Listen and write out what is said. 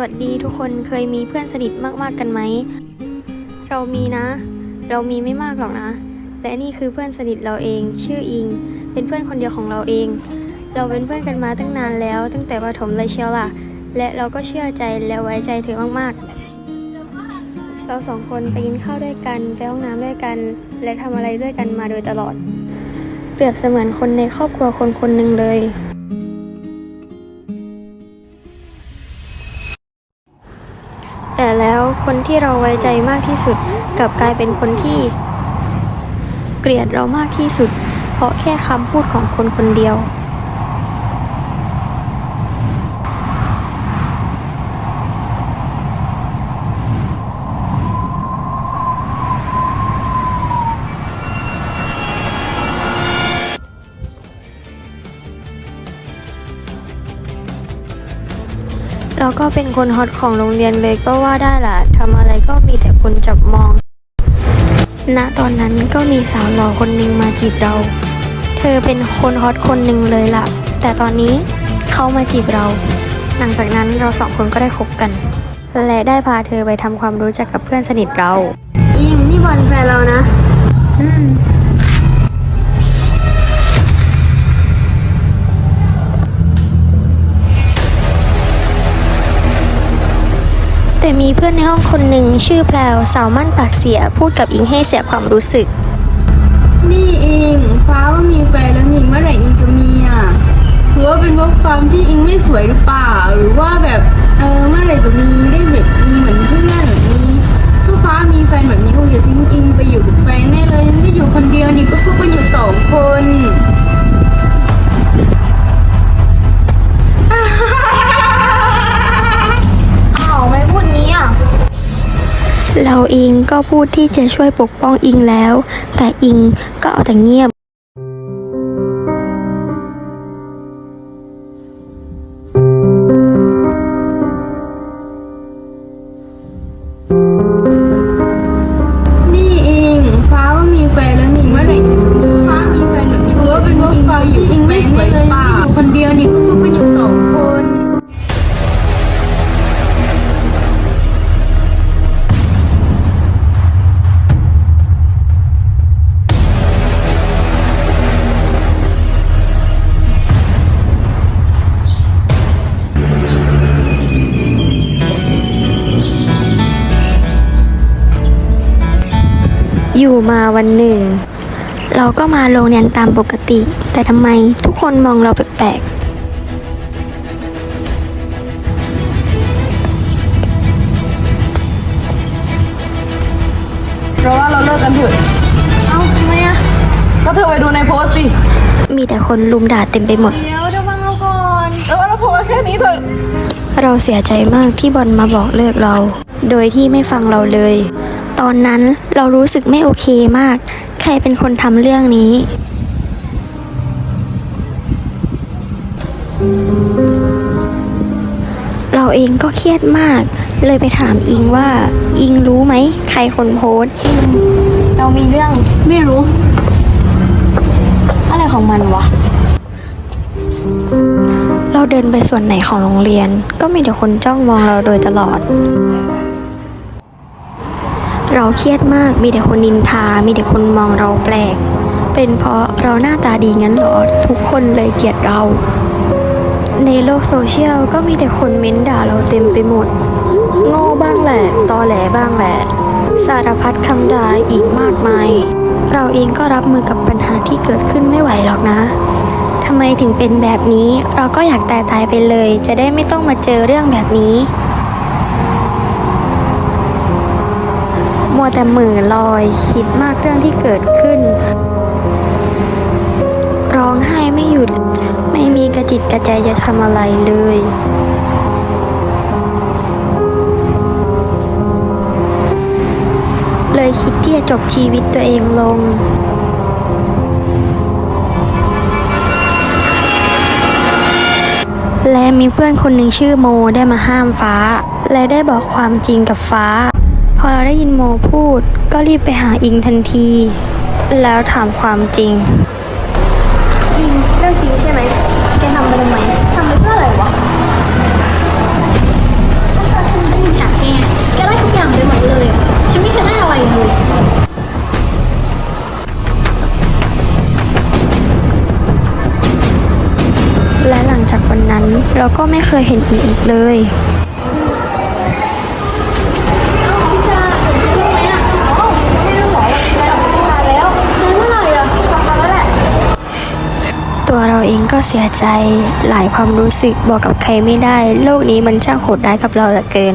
วัสดีทุกคนเคยมีเพื่อนสนิทมากๆกันไหม เรามีนะ เรามีไม่มากหรอกนะ และนี่คือเพื่อนสนิทเราเอง ชื่ออิง เป็นเพื่อนคนเดียวของเราเอง เราเป็นเพื่อนกันมาตั้งนานแล้ว ตั้งแต่ประถมเลยเชียวล่ะ และเราก็เชื่อใจและไว้ใจเธอมากๆ เราสองคนไปกินข้าวด้วยกันไปห้องน้ำด้วยกัน และทำอะไรด้วยกันมาโดยตลอด เปรียบเสมือนคนในครอบครัวคนคนหนึ่งเลย คนที่เราไว้ใจมากที่สุดกลับกลายเป็นคนที่ เกลียดเรามากที่สุด เพราะแค่คำพูดของคนคนเดียว ก็เป็นคนฮอตของโรงเรียนเลยก็ว่าได้ล่ะทำอะไรก็มีแต่คนจับมอง ณ ตอนนั้นก็มีสาวหล่อคนหนึ่งมาจีบเรา เธอเป็นคนฮอตคนหนึ่งเลยล่ะ แต่ตอนนี้เขามาจีบเรา หลังจากนั้นเราสองคนก็ได้คบกัน และได้พาเธอไปทำความรู้จักกับเพื่อนสนิทเราอิมนี่บอลแฟนเรานะ อืม แต่มีเพื่อนในห้องคนหนึ่งชื่อแพลวสาวมั่นปากเสียพูดกับอิงให้เสียความรู้สึก นี่เองฟ้าว่ามีแฟนแล้วนี่เมื่อไหร่อิงจะมีอะหรือว่าเป็นเพราะความที่อิงไม่สวยหรือเปล่า หรือว่าแบบเออเมื่อไหร่จะมีได้แบบมีเหมือนเพื่อนมีถ้าฟ้ามีแฟนแบบนี้คงจะทิ้งอิงไปอยู่กับแฟนแน่เลยยังได้อยู่คนเดียวนี่ก็พวกกันอยู่สองคน เราเองก็พูดที่จะช่วยปกป้องอิงแล้ว แต่อิงก็เอาแต่เงียบ อยู่มาวันหนึ่ง เราก็มาโรงเรียนตามปกติ แต่ทำไมทุกคนมองเราแปลกเพราะว่าเราเลิกกันเถอะๆเอ้าทำไมอะก็เธอไปดูในโพสต์สิมีแต่คนลุมด่าเต็มไปหมด เดี๋ยวเดี๋ยวฟังเราก่อนเออเราโพสต์แค่นี้เถอะเราเสียใจมากที่บอลมาบอกเลิกเรา โดยที่ไม่ฟังเราเลย ตอนนั้นเรารู้สึกไม่โอเคมาก ใครเป็นคนทำเรื่องนี้ เราเองก็เครียดมาก เลยไปถามอิงว่า อิงรู้ไหม ใครคนโพสต์เรามีเรื่องไม่รู้ อะไรของมันวะ เราเดินไปส่วนไหนของโรงเรียน ก็มีแต่คนจ้องมองเราโดยตลอด เราเครียดมากมีแต่คนนินทา มีแต่คนมองเราแปลก เป็นเพราะเราหน้าตาดีงั้นเหรอ ทุกคนเลยเกลียดเรา ในโลกโซเชียลก็มีแต่คนเม้นด่าเราเต็มไปหมด โง่บ้างแหละ ตอแหลบ้างแหละ สารพัดคำด่าอีกมากมาย เราเองก็รับมือกับปัญหาที่เกิดขึ้นไม่ไหวหรอกนะทำไมถึงเป็นแบบนี้ เราก็อยากตายตายไปเลย จะได้ไม่ต้องมาเจอเรื่องแบบนี้ วแต่มือลอย คิดมากเรื่องที่เกิดขึ้น ร้องไห้ไม่หยุด ไม่มีกระจิตกระใจจะทำอะไรเลยเลยคิดที่จะจบชีวิตตัวเองลง และมีเพื่อนคนหนึ่งชื่อโมได้มาห้ามฟ้า และได้บอกความจริงกับฟ้า พอเราได้ยินโมพูด ก็รีบไปหาอิงทันที แล้วถามความจริง อิงเรื่องจริงใช่ไหมแกทำไปทำไมทำไปเพื่ออะไรวะถ้าเธอเป็นฉัแกแกได้ทุกอย่างไปหมดเลยฉันไม่เคยได้อะเลยและหลังจากวันนั้นเราก็ไม่เคยเห็นอิงอีกเลย องก็เสียใจ หลายความรู้สึกบอกกับใครไม่ได้ โลกนี้มันช่างโหดร้ายกับเราเหลือเกิน